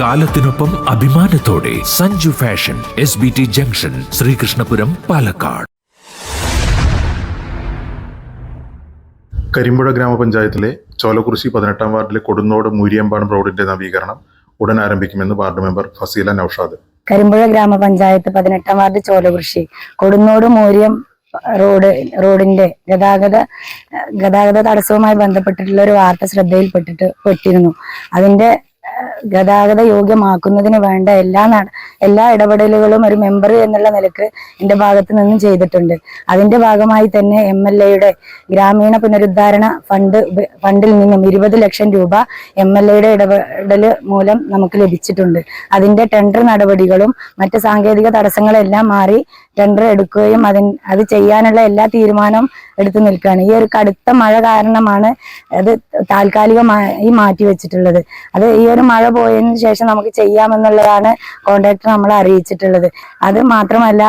കാലത്തിനൊപ്പം അഭിമാനത്തോടെ Sanju fashion S B T junction Sreekrishnapuram Palakkad. Karimpuzha ഗ്രാമപഞ്ചായത്തിലെ ചോലക്കുറിശി പതിനെട്ടാം വാർഡിലെ കൊടുന്നോട് മൂരിയമ്പാടം റോഡിന്റെ നവീകരണം. ഉടൻ ആരംഭിക്കുമെന്ന് വാർഡ് മെമ്പർ ഫസീല നൌഷാദ്. കരിമ്പുഴ ഗ്രാമപഞ്ചായത്ത് പതിനെട്ടാം വാർഡ് ചോലകൃഷി കൊടുന്നോട് മൂര്യം റോഡ് റോഡിന്റെ ഗതാഗത ഗതാഗത തടസ്സവുമായി ബന്ധപ്പെട്ടിട്ടുള്ള ഒരു വാർത്ത ശ്രദ്ധയിൽപ്പെട്ടിട്ട് പെട്ടിരുന്നു. അതിന്റെ ഗതാഗത യോഗ്യമാക്കുന്നതിന് വേണ്ട എല്ലാ എല്ലാ ഇടപെടലുകളും ഒരു മെമ്പർ എന്നുള്ള നിലയ്ക്ക് എന്റെ ഭാഗത്ത് നിന്നും ചെയ്തിട്ടുണ്ട്. അതിന്റെ ഭാഗമായി തന്നെ എം എൽ എയുടെ ഗ്രാമീണ പുനരുദ്ധാരണ ഫണ്ട് ഫണ്ടിൽ നിന്നും ഇരുപത് ലക്ഷം രൂപ എം എൽ എയുടെ ഇടപെടൽ മൂലം നമുക്ക് ലഭിച്ചിട്ടുണ്ട്. അതിന്റെ ടെൻഡർ നടപടികളും മറ്റ് സാങ്കേതിക തടസ്സങ്ങളെല്ലാം മാറി ടെൻഡർ എടുക്കുകയും അതിന് അത് ചെയ്യാനുള്ള എല്ലാ തീരുമാനവും എടുത്തു നിൽക്കുകയാണ്. ഈ ഒരു കടുത്ത മഴ കാരണമാണ് അത് താൽക്കാലികമായി മാറ്റിവെച്ചിട്ടുള്ളത്. അത് ഈ ഒരു മഴ പോയതിനു ശേഷം നമുക്ക് ചെയ്യാമെന്നുള്ളതാണ് കോൺട്രാക്ടർ നമ്മളെ അറിയിച്ചിട്ടുള്ളത്. അത് മാത്രമല്ല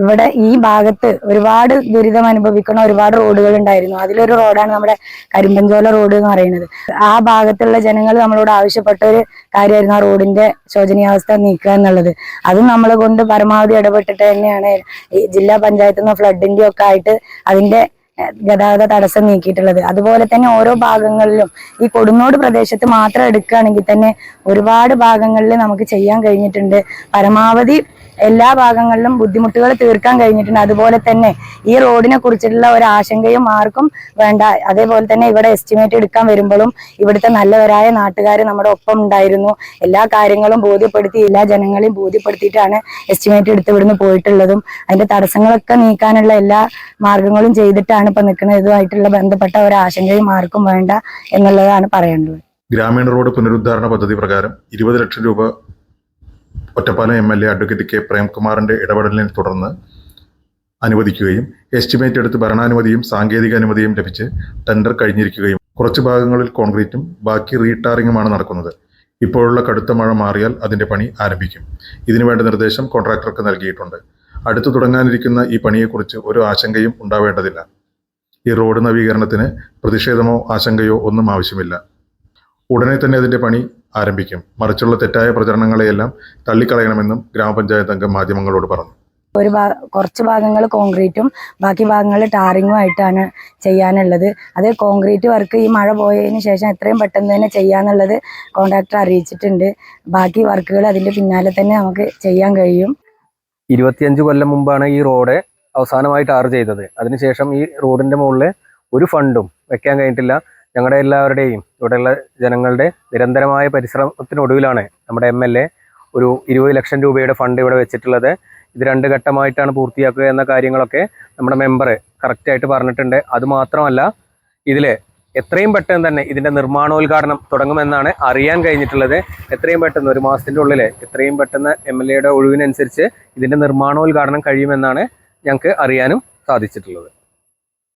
ഇവിടെ ഈ ഭാഗത്ത് ഒരുപാട് ദുരിതം അനുഭവിക്കുന്ന ഒരുപാട് റോഡുകൾ ഉണ്ടായിരുന്നു. അതിലൊരു റോഡാണ് നമ്മുടെ കരിമ്പഞ്ചോല റോഡ് എന്ന് പറയുന്നത്. ആ ഭാഗത്തുള്ള ജനങ്ങൾ നമ്മളോട് ആവശ്യപ്പെട്ട ഒരു കാര്യമായിരുന്നു ആ റോഡിന്റെ ശോചനീയാവസ്ഥ നീക്കുക എന്നുള്ളത്. അതും നമ്മളെ കൊണ്ട് പരമാവധി ഇടപെട്ടിട്ട് തന്നെയാണ് ഈ ജില്ലാ പഞ്ചായത്തിൽ ഫ്ലഡിന്റെ ഒക്കെ ആയിട്ട് അതിന്റെ ഗതാഗത തടസ്സം നീക്കിയിട്ടുള്ളത്. അതുപോലെ തന്നെ ഓരോ ഭാഗങ്ങളിലും ഈ കൊടുങ്ങോട് പ്രദേശത്ത് മാത്രം എടുക്കുകയാണെങ്കിൽ തന്നെ ഒരുപാട് ഭാഗങ്ങളിൽ നമുക്ക് ചെയ്യാൻ കഴിഞ്ഞിട്ടുണ്ട്. പരമാവധി എല്ലാ ഭാഗങ്ങളിലും ബുദ്ധിമുട്ടുകൾ തീർക്കാൻ കഴിഞ്ഞിട്ടുണ്ട്. അതുപോലെ തന്നെ ഈ റോഡിനെ കുറിച്ചിട്ടുള്ള ഒരു ആശങ്കയും ആർക്കും വേണ്ട. അതേപോലെ തന്നെ ഇവിടെ എസ്റ്റിമേറ്റ് എടുക്കാൻ വരുമ്പോഴും ഇവിടുത്തെ നല്ലവരായ നാട്ടുകാർ നമ്മുടെ ഒപ്പം ഉണ്ടായിരുന്നു. എല്ലാ കാര്യങ്ങളും ബോധ്യപ്പെടുത്തി എല്ലാ ജനങ്ങളെയും ബോധ്യപ്പെടുത്തിയിട്ടാണ് എസ്റ്റിമേറ്റ് എടുത്ത് ഇവിടുന്ന് പോയിട്ടുള്ളതും. അതിന്റെ തടസ്സങ്ങളൊക്കെ നീക്കാനുള്ള എല്ലാ മാർഗങ്ങളും ചെയ്തിട്ടാണ് ഇപ്പൊ നിൽക്കുന്നത്. ഇതുമായിട്ടുള്ള ബന്ധപ്പെട്ട ഒരു ആശങ്കയും ആർക്കും വേണ്ട എന്നുള്ളതാണ് പറയേണ്ടത്. ഗ്രാമീണ റോഡ് പുനരുദ്ധാരണ പദ്ധതി പ്രകാരം ഇരുപത് ലക്ഷം രൂപ Ottapalam M L A advocate K പ്രേംകുമാറിന്റെ ഇടപെടലിനെ തുടർന്ന് അനുവദിക്കുകയും എസ്റ്റിമേറ്റ് എടുത്ത് ഭരണാനുമതിയും സാങ്കേതിക അനുമതിയും ലഭിച്ച് ടെൻഡർ കഴിഞ്ഞിരിക്കുകയും കുറച്ച് ഭാഗങ്ങളിൽ കോൺക്രീറ്റും ബാക്കി റീടാറിങ്ങുമാണ് നടക്കുന്നത്. ഇപ്പോഴുള്ള കടുത്ത മഴ മാറിയാൽ അതിന്റെ പണി ആരംഭിക്കും. ഇതിനുവേണ്ട നിർദ്ദേശം കോൺട്രാക്ടർക്ക് നൽകിയിട്ടുണ്ട്. അടുത്തു തുടങ്ങാനിരിക്കുന്ന ഈ പണിയെക്കുറിച്ച് ഒരു ആശങ്കയും ഉണ്ടാവേണ്ടതില്ല. ഈ റോഡ് നവീകരണത്തിന് പ്രതിഷേധമോ ആശങ്കയോ ഒന്നും ആവശ്യമില്ല. ഉടനെ തന്നെ അതിന്റെ പണി ആരംഭിക്കും. മറിച്ചുള്ള തെറ്റായ പ്രചരണങ്ങളെയെല്ലാം തള്ളിക്കളയണമെന്നും ഗ്രാമപഞ്ചായത്ത് അംഗം മാധ്യമങ്ങളോട് പറഞ്ഞു. ഒരു ഭാ കുറച്ച് ഭാഗങ്ങൾ കോൺക്രീറ്റും ബാക്കി ഭാഗങ്ങൾ ടാറിങ്ങും ആയിട്ടാണ് ചെയ്യാനുള്ളത്. അത് കോൺക്രീറ്റ് വർക്ക് ഈ മഴ പോയതിന് ശേഷം എത്രയും പെട്ടെന്ന് തന്നെ ചെയ്യാന്നുള്ളത് കോൺട്രാക്ടർ അറിയിച്ചിട്ടുണ്ട്. ബാക്കി വർക്കുകൾ അതിന്റെ പിന്നാലെ തന്നെ നമുക്ക് ചെയ്യാൻ കഴിയും. ഇരുപത്തിയഞ്ച് കൊല്ലം മുമ്പാണ് ഈ റോഡ് അവസാനമായി ടാർ ചെയ്തത്. അതിനുശേഷം ഈ റോഡിന്റെ മുകളിൽ ഒരു ഫണ്ടും വെക്കാൻ കഴിഞ്ഞിട്ടില്ല. ഞങ്ങളുടെ എല്ലാവരുടെയും ഇവിടെയുള്ള ജനങ്ങളുടെ നിരന്തരമായ പരിശ്രമത്തിനൊടുവിലാണ് നമ്മുടെ എം എൽ എ ഒരു ഇരുപത് ലക്ഷം രൂപയുടെ ഫണ്ട് ഇവിടെ വെച്ചിട്ടുള്ളത്. ഇത് രണ്ട് ഘട്ടമായിട്ടാണ് പൂർത്തിയാക്കുക എന്ന കാര്യങ്ങളൊക്കെ നമ്മുടെ മെമ്പർ കറക്റ്റായിട്ട് പറഞ്ഞിട്ടുണ്ട്. അതുമാത്രമല്ല ഇതിൽ എത്രയും പെട്ടെന്ന് തന്നെ ഇതിന്റെ നിർമ്മാണോദ്ഘാടനം തുടങ്ങുമെന്നാണ് അറിയാൻ കഴിഞ്ഞിട്ടുള്ളത്. എത്രയും പെട്ടെന്ന് ഒരു മാസത്തിന്റെ ഉള്ളിൽ എത്രയും പെട്ടെന്ന് എം എൽ എയുടെ ഒഴിവിനനുസരിച്ച് ഇതിന്റെ നിർമ്മാണോദ്ഘാടനം കഴിയുമെന്നാണ് ഞങ്ങൾക്ക് അറിയാനും സാധിച്ചിട്ടുള്ളത്.